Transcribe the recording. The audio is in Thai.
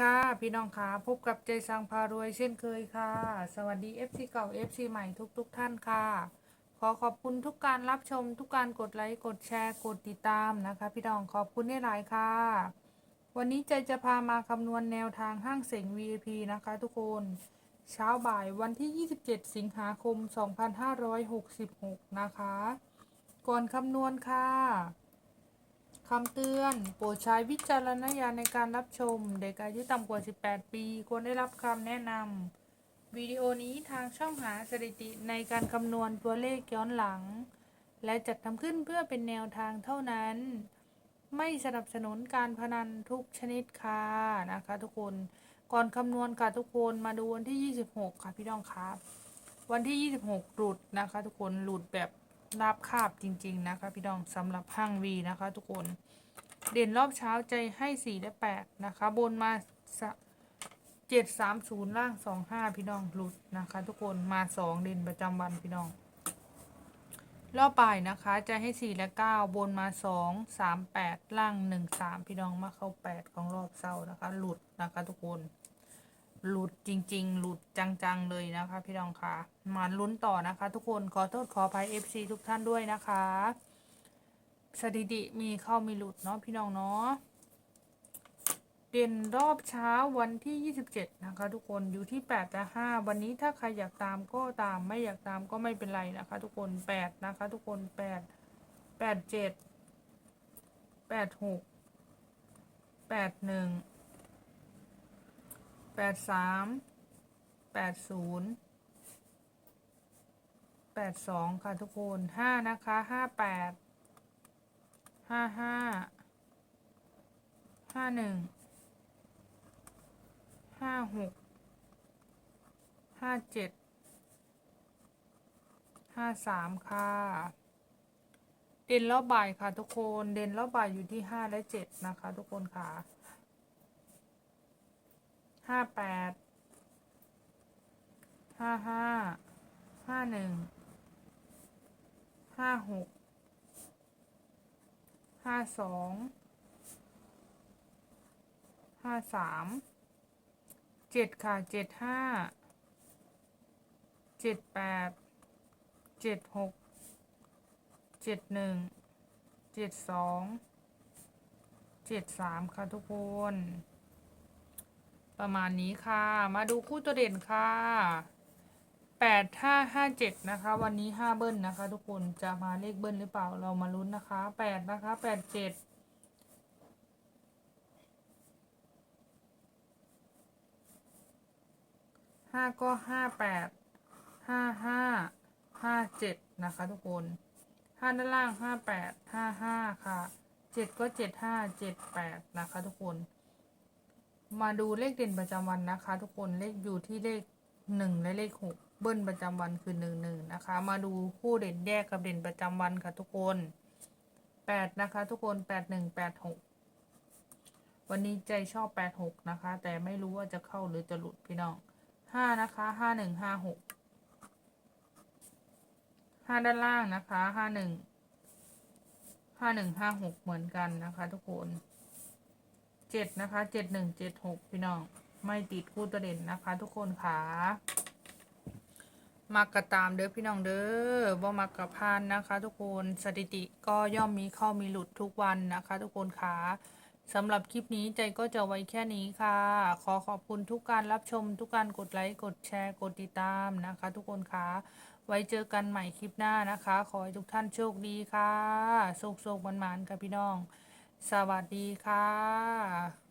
ค่ะ พี่น้องค่ะพบกับใจสังพารวยเช่นเคยค่ะ สวัสดี FC เก่า FC ใหม่ทุกทุกๆท่านค่ะ ขอขอบคุณทุกการรับชมทุกการกดไลค์กดแชร์กดติดตามนะคะ พี่น้องขอบคุณได้หลายค่ะ วันนี้ใจจะพามาคำนวณแนวทางห้างเสง VIP นะคะทุกคนเช้าบ่ายวันที่ 27 สิงหาคม 2566 นะคะ ก่อนคำนวณค่ะ คำเตือน โปรดใช้วิจารณญาณในการรับชม เด็กอายุต่ำกว่า 18 ปี ควรได้รับคำแนะนำวิดีโอนี้ทางช่องหาสถิติในการคำนวณตัวเลขย้อนหลัง และจัดทำขึ้นเพื่อเป็นแนวทางเท่านั้น ไม่สนับสนุนการพนันทุกชนิดค่ะนะคะ ทุกคนก่อนคำนวณค่ะทุกคนมาดูวันที่ 26 ค่ะพี่น้องครับ วันที่ 26 หลุดนะคะ ทุกคนหลุดแบบ ราบคาบจริง ๆ นะคะ พี่น้องสำหรับห้างวีนะคะ ทุกคน เด่นรอบเช้าใจให้4และ8นะคะ บนมาเจ็ดสามศูนย์ล่างสองห้าพี่น้องหลุดนะคะ ทุกคนมาสองเด่นประจำวันพี่น้องรอบบ่ายนะคะใจให้ 4 และ 9 บนมา 2 3 8 ล่าง 1 3 พี่น้องมาเข้า 8 ของรอบเศร้านะคะ หลุดนะคะทุกคน หลุดจริง ๆ หลุดจัง ๆ เลยนะคะ พี่น้องค่ะมาลุ้นต่อนะคะ ทุกคนขอโทษขออภัย FC ทุกท่านด้วยนะคะ สถิติมีเข้ามีหลุดเนาะพี่น้องเนาะเด่นรอบเช้าวันที่ 27 นะคะ ทุกคนอยู่ที่8และ5วันนี้ถ้าใครอยากตามก็ตามไม่อยากตามก็ไม่เป็นไรนะคะ ทุกคน 8 นะคะ ทุกคน 8 8 7 8 6 8 1 8 3 8 0 8 2ค่ะทุกคน5นะคะ5 8ห้าห้าห้าหนึ่งห้าหกห้าเจ็ดห้าสามค่ะ เด่นรอบบ่ายค่ะทุกคน เด่นรอบบ่ายอยู่ที่ห้าและเจ็ดนะคะทุกคนค่ะ ห้าแปดห้าห้าห้าหนึ่งห้าหกห้าสองห้าสามเจ็ดค่ะเจ็ดห้าเจ็ดแปดเจ็ดหกเจ็ดหนึ่งเจ็ดสองเจ็ดสามค่ะทุกคน ประมาณนี้ค่ะ มาดูคู่ตัวเด่นค่ะแปดห้าห้าเจ็ดนะคะ วันนี้ห้าเบิ้ลนะคะ ทุกคนจะมาเลขเบิ้ลหรือเปล่าเรามาลุ้นนะคะแปดนะคะแปดเจ็ดห้าก็ห้าแปดห้าห้าห้าเจ็ดนะคะ ทุกคนห้าด้านล่างห้าแปดห้าห้าค่ะเจ็ดก็เจ็ดห้าเจ็ดแปดนะคะ ทุกคน มาดูเลขเด่นประจำวันนะคะ ทุกคนเลขอยู่ที่เลขหนึ่งและเลขหกเบิ้ลประจำวันคือหนึ่งหนึ่งนะคะ มาดูคู่เด่นแยกกับเด่นประจำวันค่ะทุกคนแปดนะคะ ทุกคนแปดหนึ่งแปดหกวันนี้ใจชอบแปดหกนะคะ แต่ไม่รู้ว่าจะเข้าหรือจะหลุดพี่น้องห้านะคะห้าหนึ่งห้าหกห้าด้านล่างนะคะห้าหนึ่งห้าหนึ่งห้าหกเหมือนกันนะคะ ทุกคน เจ็ดนะคะเจ็ดหนึ่งเจ็ดหกพี่น้อง ไม่ติดคู่ตัวเด่นนะคะ ทุกคนค่ะมากระตามเด้อพี่น้องเด้อบ่มากระพานนะคะ ทุกคนสถิติก็ย่อมมีเข้ามีหลุดทุกวันนะคะ ทุกคนค่ะสำหรับคลิปนี้ใจก็จะไว้แค่นี้ค่ะ ขอขอบคุณทุกการรับชมทุกการกดไลค์กดแชร์กดติดตามนะคะ ทุกคนค่ะไว้เจอกันใหม่คลิปหน้านะคะ ขอให้ทุกท่านโชคดีค่ะโชคโชคมันๆค่ะพี่น้อง สวัสดีค่ะ